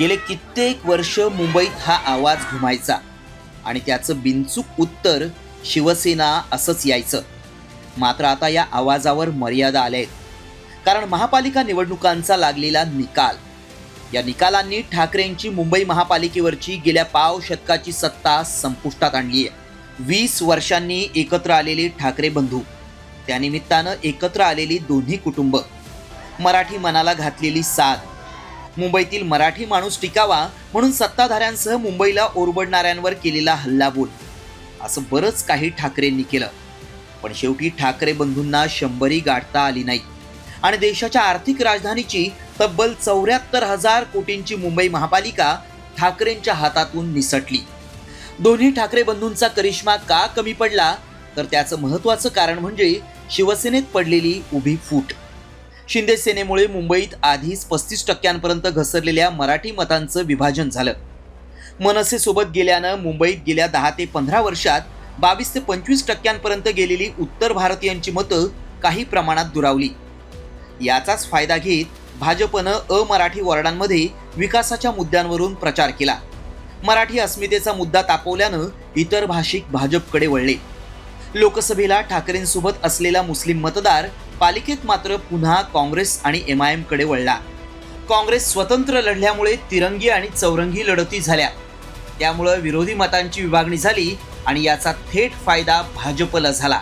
गेले कित्येक वर्ष मुंबईत हा आवाज घुमायचा. आणि त्याचं बिनचूक उत्तर शिवसेना असंच यायचं. मात्र आता या आवाजावर मर्यादा आल्या आहेत कारण महापालिका निवडणुकांचा लागलेला निकाल. या निकालांनी ठाकरेंची मुंबई महापालिकेवरची गेल्या पाव शतकाची सत्ता संपुष्टात आणली आहे वीस वर्षांनी एकत्र आलेले ठाकरे बंधू. त्यानिमित्तानं एकत्र आलेली दोन्ही कुटुंब. मराठी मनाला घातलेली साथ. मुंबईतील मराठी माणूस टिकावा म्हणून सत्ताधाऱ्यांसह मुंबईला ओरबडणाऱ्यांवर केलेला हल्लाबोल. असं बरंच काही ठाकरेंनी केलं. पण शेवटी ठाकरे बंधूंना शंभरी गाठता आली नाही. आणि देशाच्या आर्थिक राजधानीची तब्बल चौऱ्याहत्तर हजार कोटींची मुंबई महापालिका ठाकरेंच्या हातातून निसटली. दोन्ही ठाकरे बंधूंचा करिश्मा का कमी पडला तर त्याचं महत्वाचं कारण म्हणजे शिवसेनेत पडलेली उभी फूट. शिंदे सेनेमुळे मुंबईत आधीच पस्तीस टक्क्यांपर्यंत घसरलेल्या मराठी मतांचं विभाजन झालं. मनसेसोबत गेल्यानं मुंबईत गेल्या दहा ते पंधरा वर्षात बावीस ते पंचवीस टक्क्यांपर्यंत गेलेली उत्तर भारतीयांची मतं काही प्रमाणात दुरावली. याचाच फायदा घेत भाजपनं अमराठी वॉर्डांमध्ये विकासाच्या मुद्द्यांवरून प्रचार केला. मराठी अस्मितेचा मुद्दा तापवल्यानं इतर भाषिक भाजपकडे वळले. लोकसभेला ठाकरेंसोबत असलेला मुस्लिम मतदार पालिकेत मात्र पुन्हा काँग्रेस आणि एम आय एमकडे वळला. काँग्रेस स्वतंत्र लढल्यामुळे तिरंगी आणि चौरंगी लढती झाल्या. त्यामुळं विरोधी मतांची विभागणी झाली आणि याचा थेट फायदा भाजपला झाला.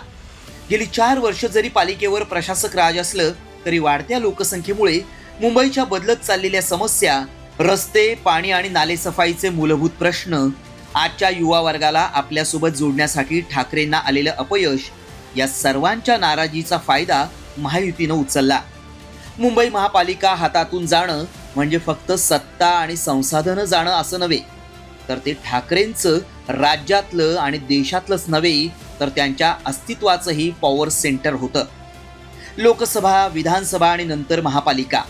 गेली चार वर्ष जरी पालिकेवर प्रशासक राज असलं तरी वाढत्या लोकसंख्येमुळे मुंबईच्या बदलत चाललेल्या समस्या रस्ते पाणी आणि नालेसफाईचे मूलभूत प्रश्न आजच्या युवा वर्गाला आपल्यासोबत जोडण्यासाठी ठाकरेंना आलेलं अपयश या सर्वांच्या नाराजीचा फायदा महायुतीनं उचलला. मुंबई महापालिका हातातून जाणं म्हणजे फक्त सत्ता आणि संसाधनं जाणं असं नव्हे तर ते ठाकरेंचं राज्यातलं आणि देशातलंच नव्हे तर त्यांच्या अस्तित्वाचंही पॉवर सेंटर होतं. लोकसभा विधानसभा आणि नंतर महापालिका.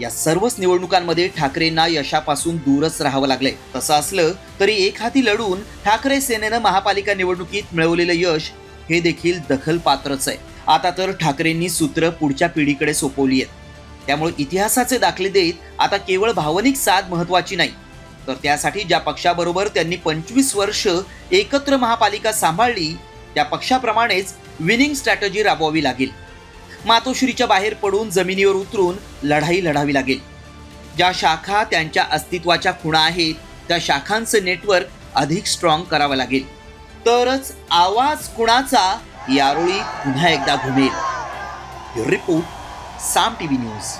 या सर्वच निवडणुकांमध्ये ठाकरेंना यशापासून दूरच राहावं लागलंय. तसं असलं तरी एक हाती लढून ठाकरे सेनेनं महापालिका निवडणुकीत मिळवलेलं यश हे देखील दखल पात्रच आहे. आता तर ठाकरेंनी सूत्र पुढच्या पिढीकडे सोपवली आहेत. त्यामुळे इतिहासाचे दाखले देत आता केवळ भावनिक साथ महत्वाची नाही. तर त्यासाठी ज्या पक्षाबरोबर त्यांनी पंचवीस वर्ष एकत्र महापालिका सांभाळली त्या पक्षाप्रमाणेच विनिंग स्ट्रॅटजी राबवावी लागेल. मातोश्रीच्या बाहेर पडून जमिनीवर उतरून लढाई लढावी लागेल. ज्या शाखा त्यांच्या अस्तित्वाच्या खुणा आहेत त्या शाखांचं नेटवर्क अधिक स्ट्रॉंग करावं लागेल. तरच आवाज कुणाचा यारोळी पुन्हा एकदा घुमेल रिपोर्ट साम टीव्ही न्यूज